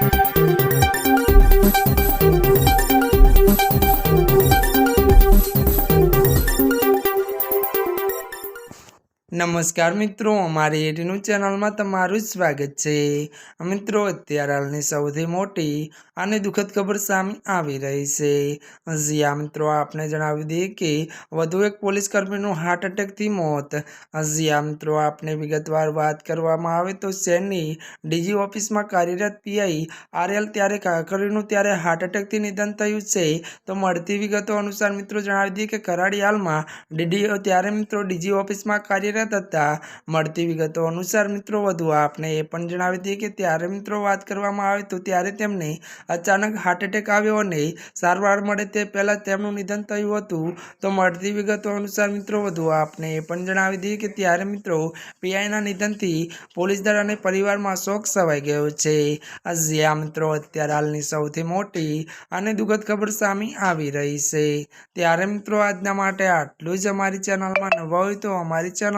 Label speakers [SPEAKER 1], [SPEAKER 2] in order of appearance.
[SPEAKER 1] Thank you. નમસ્કાર મિત્રો, અમારી એટીનું ચેનલમાં તમારું સ્વાગત છે. મિત્રો, અત્યારે હાલની સૌથી મોટી અને દુઃખદ ખબર સામે આવી રહી છે. હજી મિત્રો, આપને જણાવી દઈએ કે વધુ એક પોલીસ કર્મીનું હાર્ટ એટેકથી મોત. હજી મિત્રો, આપને વિગતવાર વાત કરવામાં આવે તો શહેરની ડીજી ઓફિસમાં કાર્યરત પીઆઈ આરએલ ત્યારે કાકરીનું ત્યારે હાર્ટ એટેકથી નિધન થયું છે. તો મળતી વિગતો અનુસાર મિત્રો જણાવી દઈએ કે કરાડી હાલમાં ડીડી ત્યારે મિત્રો ડીજી ઓફિસમાં કાર્યરત હતા. મળતી વિગતો અનુસાર મિત્રો, વધુ આપને એ પણ જણાવી દઈએ કે ત્યારે મિત્રો વાત કરવામાં આવે તો ત્યારે તેમને અચાનક હાર્ટ એટેક આવ્યો અને સારવાર મળે તે પહેલાં તેમનું નિધન થયું હતું. તો મળતી વિગતો અનુસાર મિત્રો, વધુ આપને એ પણ જણાવી દઈએ કે ત્યારે મિત્રો પીઆઈના નિધનથી પોલીસ દળ અને પરિવારમાં શોક સવાઈ ગયો છે. આ મિત્રો, અત્યારે હાલની સૌથી મોટી અને દુઃખદ ખબર સામે આવી રહી છે. ત્યારે મિત્રો, આજના માટે આટલું જ. અમારી ચેનલમાં નવા હોય તો અમારી